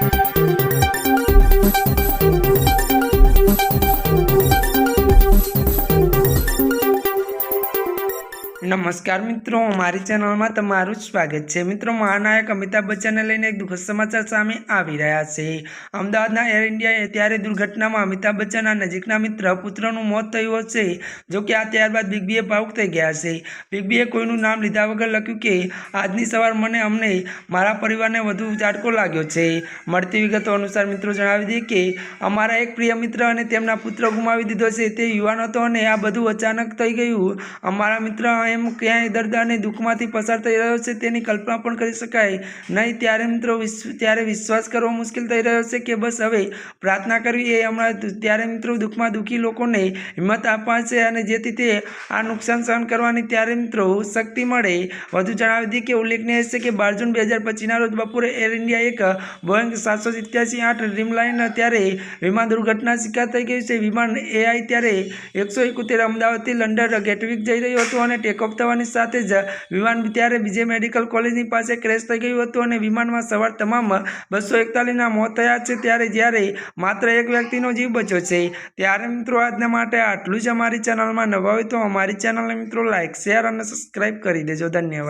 Thank you. નમસ્કાર મિત્રો, મારી ચેનલમાં તમારું સ્વાગત છે. મિત્રો, મહાનાયક અમિતાભ બચ્ચનને લઈને એક દુઃખદ સમાચાર સામે આવી રહ્યા છે. અમદાવાદના એર ઇન્ડિયાએ ત્યારે દુર્ઘટનામાં અમિતાભ બચ્ચનના નજીકના મિત્ર પુત્રનું મોત થયું હશે, જો કે આ ત્યારબાદ બિગ બીએ ભાવુક થઈ ગયા છે. બિગ બીએ કોઈનું નામ લીધા વગર લખ્યું કે, આજની સવાર મને અમને, મારા પરિવારને વધુ ઝાટકો લાગ્યો છે. મળતી વિગતો અનુસાર મિત્રો જણાવી દઈએ કે, અમારા એક પ્રિય મિત્ર અને તેમના પુત્ર ગુમાવી દીધો છે. તે યુવાન હતો અને આ બધું અચાનક થઈ ગયું. અમારા મિત્ર એમ ક્યાંય દર્દ અને દુઃખમાંથી પસાર થઈ રહ્યો છે તેની કલ્પના પણ કરી શકાય. નહીં, ત્યારે મિત્રો ત્યારે વિશ્વાસ કરવો મુશ્કેલ થઈ રહ્યો છે કે બસ હવે પ્રાર્થના કરવી એ હમણાં ત્યારે મિત્રો દુઃખમાં દુઃખી લોકોને હિંમત આપવા છે અને જેથી તે આ નુકસાન સહન કરવાની ત્યારે મિત્રો શક્તિ મળે. વધુ જણાવી દઈએ કે ઉલ્લેખનીય છે કે બાર જૂન બે હજાર પચીસના રોજ બપોરે એર ઇન્ડિયા એક બોઈંગ સાતસો સિત્યાસી આઠ ડ્રીમલાઇન ત્યારે વિમાન દુર્ઘટના શિકાર થઈ ગયું છે. વિમાન એઆઈ ત્યારે એકસો એકોતેર અમદાવાદથી લંડન ગેટવિક જઈ રહ્યું હતું અને ટેકઓફ સાથે જ વિમાન ત્યારે બીજે મેડિકલ કોલેજની પાસે ક્રેશ થઈ ગયું હતું અને વિમાનમાં સવાર તમામ બસો એકતાલીસના મોત થયા છે ત્યારે જ્યારે માત્ર એક વ્યક્તિનો જીવ બચ્યો છે. ત્યારે મિત્રો આજના માટે આટલું જ અમારી ચેનલમાં નવા હોય તો અમારી ચેનલને મિત્રો લાઇક શેર અને સબસ્ક્રાઈબ કરી દેજો. ધન્યવાદ.